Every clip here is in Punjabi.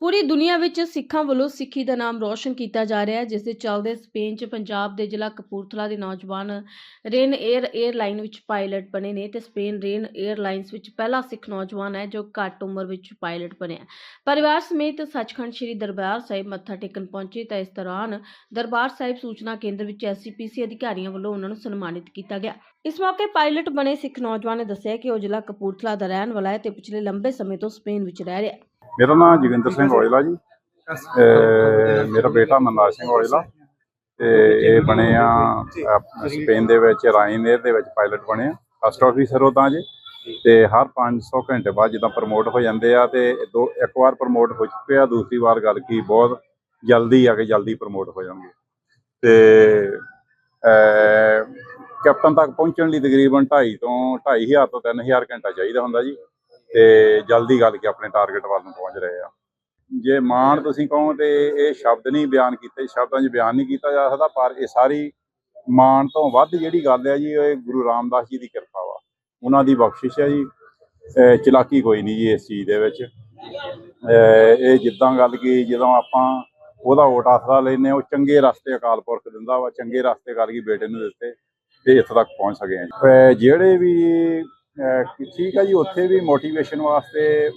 ਪੂਰੀ ਦੁਨੀਆ ਵਿੱਚ ਸਿੱਖਾਂ ਵੱਲੋਂ ਸਿੱਖੀ ਦਾ ਨਾਮ ਰੋਸ਼ਨ ਕੀਤਾ ਜਾ ਰਿਹਾ ਹੈ, ਜਿਸ ਦੇ ਚਲਦੇ ਸਪੇਨ 'ਚ ਪੰਜਾਬ ਦੇ ਜ਼ਿਲ੍ਹਾ ਕਪੂਰਥਲਾ ਦੇ ਨੌਜਵਾਨ ਰੇਨ 에ਅਰ 에ਅਰਲਾਈਨ ਵਿੱਚ ਪਾਇਲਟ ਬਣੇ ਨੇ ਤੇ ਸਪੇਨ ਰੇਨ 에ਅਰਲਾਈਨਸ ਵਿੱਚ ਪਹਿਲਾ ਸਿੱਖ ਨੌਜਵਾਨ ਹੈ ਜੋ ਘੱਟ ਉਮਰ ਵਿੱਚ ਪਾਇਲਟ ਬਣਿਆ ਪਰਿਵਾਰ ਸਮੇਤ ਸੱਚਖੰਡ ਸ੍ਰੀ ਦਰਬਾਰ ਸਾਹਿਬ ਮੱਥਾ ਟੇਕਣ ਪਹੁੰਚੇ ਤਾਂ ਇਸ ਦੌਰਾਨ ਦਰਬਾਰ ਸਾਹਿਬ ਸੂਚਨਾ ਕੇਂਦਰ ਵਿੱਚ ਐਸਸੀਪੀਸੀ ਅਧਿਕਾਰੀਆਂ ਵੱਲੋਂ ਉਹਨਾਂ ਨੂੰ ਸਨਮਾਨਿਤ ਕੀਤਾ ਗਿਆ। ਇਸ ਮੌਕੇ ਪਾਇਲਟ ਬਣੇ ਸਿੱਖ ਨੌਜਵਾਨ ਨੇ ਦੱਸਿਆ ਕਿ ਉਹ ਜ਼ਿਲ੍ਹਾ ਕਪੂਰਥਲਾ ਦਾ ਰਹਿਣ ਵਾਲਾ ਹੈ ਤੇ ਪਿਛਲੇ ਲੰਬੇ ਸਮੇਂ ਤੋਂ ਸਪੇਨ ਵਿੱਚ ਰਹਿ ਰਿਹਾ ਹੈ। ਮੇਰਾ ਨਾਮ ਜੋਗਿੰਦਰ ਸਿੰਘ ਔਜਲਾ ਜੀ। ਮੇਰਾ ਬੇਟਾ ਮਨਰਾਜ ਸਿੰਘ ਔਜਲਾ। ਤੇ ਇਹ ਬਣੇ ਆ ਸਪੇਨ ਦੇ ਵਿੱਚ ਰਾਈਨਏਅਰ ਦੇ ਵਿੱਚ ਪਾਇਲਟ ਬਣੇ ਆ। ਫਸਟ ਆਫੀਸਰ ਉਹ ਤਾਂ ਜੀ। ਤੇ ਹਰ 500 ਘੰਟੇ ਬਾਅਦ ਜਦੋਂ ਪ੍ਰਮੋਟ ਹੋ ਜਾਂਦੇ ਆ ਤੇ ਦੋ, ਇੱਕ ਵਾਰ ਪ੍ਰਮੋਟ ਹੋ ਚੁੱਕੇ ਆ, ਦੂਸਰੀ ਵਾਰ ਗੱਲ ਕੀ ਬਹੁਤ ਜਲਦੀ ਆ ਕੇ ਜਲਦੀ ਪ੍ਰਮੋਟ ਹੋ ਜਾਣਗੇ। ਤੇ ਕੈਪਟਨ ਤੱਕ ਪਹੁੰਚਣ ਲਈ ਤਕਰੀਬਨ 2.5 ਤੋਂ 2500 ਤੋਂ 3000 ਘੰਟਾ ਚਾਹੀਦਾ ਹੁੰਦਾ ਜੀ। ਤੇ ਜਲਦੀ ਗੱਲ ਕਿ ਆਪਣੇ ਟਾਰਗੇਟ ਵੱਲ ਨੂੰ ਪਹੁੰਚ ਰਹੇ ਆ। ਜੇ ਮਾਣ ਤੁਸੀਂ ਕਹੋ ਤੇ ਇਹ ਸ਼ਬਦ ਨਹੀਂ ਬਿਆਨ ਕੀਤੇ, ਸ਼ਬਦਾਂ 'ਚ ਬਿਆਨ ਨਹੀਂ ਕੀਤਾ ਜਾ ਸਕਦਾ, ਪਰ ਇਹ ਸਾਰੀ ਮਾਣ ਤੋਂ ਵੱਧ ਜਿਹੜੀ ਗੱਲ ਹੈ ਜੀ, ਇਹ ਗੁਰੂ ਰਾਮਦਾਸ ਜੀ ਦੀ ਕਿਰਪਾ ਵਾ। ਉਹਨਾਂ ਦੀ ਬਖਸ਼ਿਸ਼ ਹੈ ਜੀ। ਚਲਾਕੀ ਕੋਈ ਨਹੀਂ ਜੀ ਇਸ ਚੀਜ਼ ਦੇ ਵਿੱਚ। ਇਹ ਜਿੱਦਾਂ ਗੱਲ ਕੀ ਜਦੋਂ ਆਪਾਂ ਉਹਦਾ ਓਟ ਆਸਰਾ ਲੈਨੇ ਉਹ ਚੰਗੇ ਰਸਤੇ ਅਕਾਲ ਪੁਰਖ ਦਿੰਦਾ ਵਾ, ਚੰਗੇ ਰਸਤੇ ਕਰਕੇ ਬੇਟੇ ਨੂੰ ਦਿੱਤੇ ਤੇ ਇੱਥੇ ਤੱਕ ਪਹੁੰਚ ਸਕੇ ਆ ਜੀ। ਜਿਹੜੇ ਵੀ ਠੀਕ ਆ ਜੀ, ਉੱਥੇ ਵੀ ਮੋਟੀਵੇਸ਼ਨ ਵਾਸਤੇ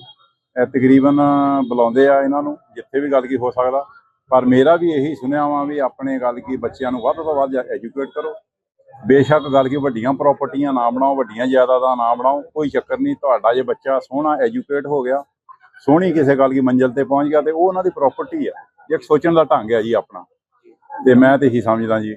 ਤਕਰੀਬਨ ਬੁਲਾਉਂਦੇ ਆ ਇਹਨਾਂ ਨੂੰ, ਜਿੱਥੇ ਵੀ ਗੱਲ ਕੀ ਹੋ ਸਕਦਾ। ਪਰ ਮੇਰਾ ਵੀ ਇਹੀ ਸੁਣਿਆ ਵਾ ਵੀ ਆਪਣੇ ਗੱਲ ਕੀ ਬੱਚਿਆਂ ਨੂੰ ਵੱਧ ਤੋਂ ਵੱਧ ਐਜੂਕੇਟ ਕਰੋ। ਬੇਸ਼ੱਕ ਗੱਲ ਕੀ ਵੱਡੀਆਂ ਪ੍ਰਾਪਰਟੀਆਂ ਨਾ ਬਣਾਓ, ਵੱਡੀਆਂ ਜਾਇਦਾਦਾਂ ਨਾ ਬਣਾਓ, ਕੋਈ ਚੱਕਰ ਨਹੀਂ, ਤੁਹਾਡਾ ਜੇ ਬੱਚਾ ਸੋਹਣਾ ਐਜੂਕੇਟ ਹੋ ਗਿਆ, ਸੋਹਣੀ ਕਿਸੇ ਗੱਲ ਦੀ ਮੰਜ਼ਿਲ ਤੇ ਪਹੁੰਚ ਗਿਆ, ਤੇ ਉਹ ਉਹਨਾਂ ਦੀ ਪ੍ਰਾਪਰਟੀ ਆ, ਇੱਕ ਸੋਚਣ ਦਾ ਢੰਗ ਹੈ ਜੀ ਆਪਣਾ। ਤੇ ਮੈਂ ਤੇ ਇਹੀ ਸਮਝਦਾ ਜੀ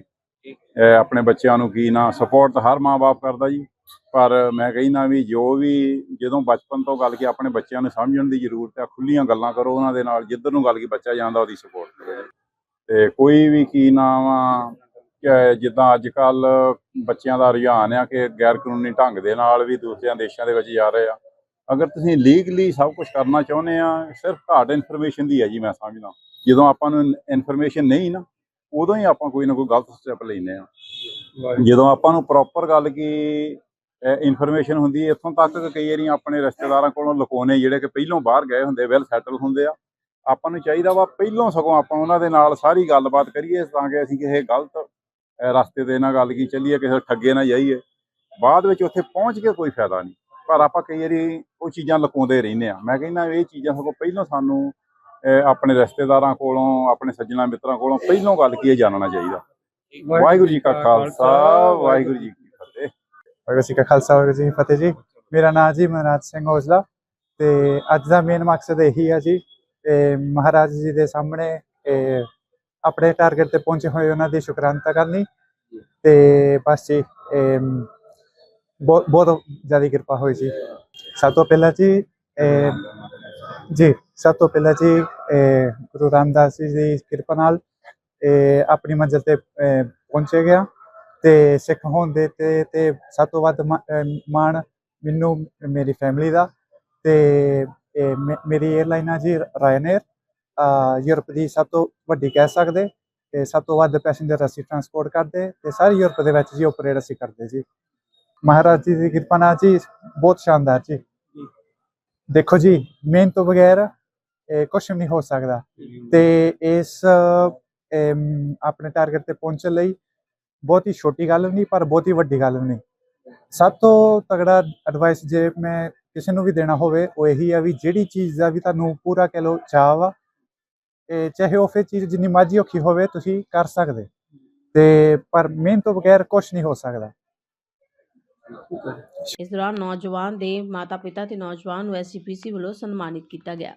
ਆਪਣੇ ਬੱਚਿਆਂ ਨੂੰ ਕੀ ਨਾ ਸਪੋਰਟ ਹਰ ਮਾਂ-ਬਾਪ ਕਰਦਾ ਜੀ। ਪਰ ਮੈਂ ਕਹਿੰਦਾ ਵੀ ਜੋ ਵੀ ਜਦੋਂ ਬਚਪਨ ਤੋਂ ਗੱਲ ਕੀ ਆਪਣੇ ਬੱਚਿਆਂ ਨੂੰ ਸਮਝਣ ਦੀ ਜ਼ਰੂਰਤ ਹੈ ਖੁੱਲੀਆਂ ਗੱਲਾਂ ਕਰੋ ਉਹਨਾਂ ਦੇ ਨਾਲ, ਜਿੱਧਰ ਨੂੰ ਗੱਲ ਕੀ ਬੱਚਾ ਜਾਂਦਾ ਉਹਦੀ ਸਪੋਰਟ ਕਰੋ। ਤੇ ਕੋਈ ਵੀ ਕੀ ਨਾਮ ਆ ਜਿੱਦਾਂ ਅੱਜ ਕੱਲ ਬੱਚਿਆਂ ਦਾ ਰੁਝਾਨ ਆ ਕਿ ਗੈਰ ਕਾਨੂੰਨੀ ਢੰਗ ਦੇ ਨਾਲ ਵੀ ਦੂਸਰਿਆਂ ਦੇਸ਼ਾਂ ਦੇ ਵਿੱਚ ਜਾ ਰਹੇ ਆ। ਅਗਰ ਤੁਸੀਂ ਲੀਗਲੀ ਸਭ ਕੁਝ ਕਰਨਾ ਚਾਹੁੰਦੇ ਆ, ਸਿਰਫ ਘਾਟ ਇਨਫੋਰਮੇਸ਼ਨ ਦੀ ਹੈ ਜੀ ਮੈਂ ਸਮਝਦਾ। ਜਦੋਂ ਆਪਾਂ ਨੂੰ ਇਨਫੋਰਮੇਸ਼ਨ ਨਹੀਂ ਨਾ, ਉਦੋਂ ਹੀ ਆਪਾਂ ਕੋਈ ਨਾ ਕੋਈ ਗਲਤ ਸਟੈਪ ਲੈਂਦੇ ਆ। ਜਦੋਂ ਆਪਾਂ ਨੂੰ ਪ੍ਰੋਪਰ ਗੱਲ ਕੀ ਇਨਫੋਰਮੇਸ਼ਨ ਹੁੰਦੀ ਹੈ ਇੱਥੋਂ ਤੱਕ ਕਿ ਕਈ ਵਾਰੀ ਆਪਣੇ ਰਿਸ਼ਤੇਦਾਰਾਂ ਕੋਲੋਂ ਲੁਕਾਉਣੇ ਜਿਹੜੇ ਕਿ ਪਹਿਲੋਂ ਬਾਹਰ ਗਏ ਹੁੰਦੇ ਵੈਲ ਸੈਟਲ ਹੁੰਦੇ ਆ। ਆਪਾਂ ਨੂੰ ਚਾਹੀਦਾ ਵਾ ਪਹਿਲੋਂ ਸਗੋਂ ਆਪਾਂ ਉਹਨਾਂ ਦੇ ਨਾਲ ਸਾਰੀ ਗੱਲਬਾਤ ਕਰੀਏ ਤਾਂ ਕਿ ਅਸੀਂ ਕਿਸੇ ਗਲਤ ਰਸਤੇ ਤੇ ਨਾ ਗੱਲ ਕੀ ਚੱਲੀਏ ਕਿਸੇ ਠੱਗੇ ਨਾ ਜਾਈਏ। ਬਾਅਦ ਵਿੱਚ ਉੱਥੇ ਪਹੁੰਚ ਕੇ ਕੋਈ ਫਾਇਦਾ ਨਹੀਂ। ਪਰ ਆਪਾਂ ਕਈ ਵਾਰੀ ਉਹ ਚੀਜ਼ਾਂ ਲੁਕਾਉਂਦੇ ਰਹਿੰਦੇ ਆ ਮੈਂ ਕਹਿੰਦਾ ਇਹ ਚੀਜ਼ਾਂ ਸਗੋਂ ਪਹਿਲੋਂ ਸਾਨੂੰ ਆਪਣੇ ਰਿਸ਼ਤੇਦਾਰਾਂ ਕੋਲੋਂ ਆਪਣੇ ਸੱਜਣਾ ਮਿੱਤਰਾਂ ਕੋਲੋਂ ਪਹਿਲੋਂ ਗੱਲ ਕੀ ਜਾਣਨਾ ਚਾਹੀਦਾ। ਵਾਹਿਗੁਰੂ ਜੀ ਕਾ ਖਾਲਸਾ ਵਾਹਿਗੁਰੂ ਜੀ ਵਾਹਿਗੁਰੂ ਜੀ ਕਾ ਖਾਲਸਾ, ਵਾਹਿਗੁਰੂ ਜੀ ਕੀ ਫਤਿਹ ਜੀ। ਮੇਰਾ ਨਾਮ ਜੀ ਮਨਰਾਜ ਸਿੰਘ ਔਜਲਾ ਤੇ ਅੱਜ ਦਾ ਮੇਨ ਮਕਸਦ ਇਹੀ ਆ ਜੀ ਤੇ ਮਹਾਰਾਜ ਜੀ ਦੇ ਸਾਹਮਣੇ ਇਹ ਆਪਣੇ ਟਾਰਗੇਟ ਤੇ ਪਹੁੰਚੇ ਹੋਏ ਉਹਨਾਂ ਦੀ ਸ਼ੁਕਰਾਨਤਾ ਕਰਨੀ। ਤੇ ਬਸ ਜੀ, ਇਹ, ਬਹੁਤ ਬਹੁਤ ਜ਼ਿਆਦਾ ਕਿਰਪਾ ਹੋਈ ਜੀ। ਸਭ ਤੋਂ ਪਹਿਲਾਂ ਜੀ, ਇਹ, ਜੀ, ਸਭ ਤੋਂ ਪਹਿਲਾਂ ਜੀ, ਇਹ, ਗੁਰੂ ਰਾਮਦਾਸ ਜੀ ਦੀ ਕਿਰਪਾ ਨਾਲ ਇਹ ਆਪਣੀ ਮੰਜ਼ਿਲ ਤੇ, ਇਹ, ਪਹੁੰਚੇ ਗਿਆ। ਤੇ ਸਿੱਖ ਹੋਣ ਦੇ ਤੇ ਤੇ ਸਭ ਤੋਂ ਵੱਧ ਮਾਣ ਮੈਨੂੰ, ਮੇਰੀ ਫੈਮਿਲੀ ਦਾ ਤੇ ਮੇਰੀ 에ਅਰਲਾਈਨ ਆ ਜੀ ਰਾਇਨੇਅਰ ਯੂਰਪ ਦੀ ਸਭ ਤੋਂ ਵੱਡੀ ਕਹਿ ਸਕਦੇ, ਤੇ ਸਭ ਤੋਂ ਵੱਧ ਪੈਸੇਂਜਰ ਅਸੀਂ ਟਰਾਂਸਪੋਰਟ ਕਰਦੇ, ਤੇ ਸਾਰੇ ਯੂਰਪ ਦੇ ਵਿੱਚ ਜੀ ਆਪਰੇਟ ਅਸੀਂ ਕਰਦੇ ਜੀ। ਮਹਾਰਾਜ ਜੀ ਦੀ ਕਿਰਪਾ ਨਾਲ ਜੀ, ਬਹੁਤ ਸ਼ਾਨਦਾਰ ਜੀ। ਦੇਖੋ ਜੀ, ਮਿਹਨਤ ਤੋਂ ਬਗੈਰ ਕੁਝ ਨਹੀਂ ਹੋ ਸਕਦਾ। ਤੇ ਇਸ ਆਪਣੇ ਟਾਰਗੇਟ ਤੇ ਪਹੁੰਚਣ ਲਈ ਬਹੁਤ ਛੋਟੀ ਗੱਲ ਨਹੀਂ, ਪਰ ਬਹੁਤ ਵੱਡੀ ਗੱਲ ਨਹੀਂ। ਸਭ ਤੋਂ ਤਗੜਾ ਐਡਵਾਈਸ ਜੇ ਮੈਂ ਕਿਸੇ ਨੂੰ ਵੀ ਦੇਣਾ ਹੋਵੇ, ਉਹ ਇਹੀ ਆ ਵੀ ਜਿਹੜੀ ਚੀਜ਼ ਦਾ ਵੀ ਤੁਹਾਨੂੰ ਪੂਰਾ ਕਹਿ ਲਓ ਚਾਹ ਵਾ ਇਹ ਚਾਹੇ ਉਹ ਫਿਰ ਚੀਜ਼ ਜਿੰਨੀ ਮਰਜ਼ੀ ਔਖੀ ਹੋਵੇ, ਤੁਸੀਂ ਕਰ ਸਕਦੇ। ਤੇ ਪਰ ਮਿਹਨਤ ਤੋਂ ਬਗੈਰ ਕੁਝ ਨਹੀਂ ਹੋ ਸਕਦਾ। ਇਸ ਦੌਰਾਨ ਨੌਜਵਾਨ ਦੇ ਮਾਤਾ-ਪਿਤਾ ਤੇ ਨੌਜਵਾਨ ਨੂੰ ਐਸਸੀਪੀਸੀ ਵੱਲੋਂ ਸਨਮਾਨਿਤ ਕੀਤਾ ਗਿਆ।